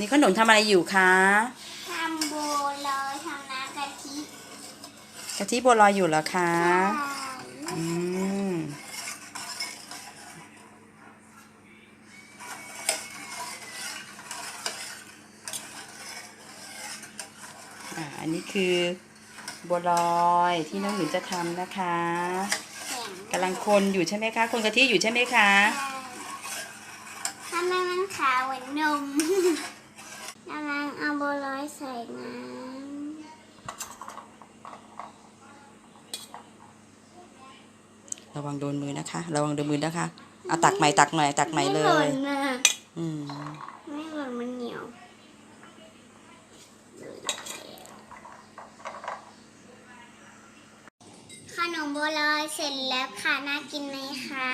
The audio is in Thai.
นี่ขนมทำอะไรอยู่คะทำโบลอยทำน้ำกะทิกะทิบัวลอยอยู่เหรอคะใช่อืมอ่าอันนี้คือบัวลอยที่น้องหนูจะทำนะคะแข็งกำลังคนอยู่ใช่ไหมคะ คนกะทิอยู่ใช่ไหมคะทำไมมันขาวเหมือนนม กำลังเอาโบลอยใส่น้ระวังโดนมือนะคะ ระวังโดนมือนะคะ เอาตักใหม่ตักใหม่ตักใหม่เลหล่ยนนะอืมไม่หล่นมันเหนียวขนมโบลอยเสร็จแล้วค่ะ น่ากินไหมคะ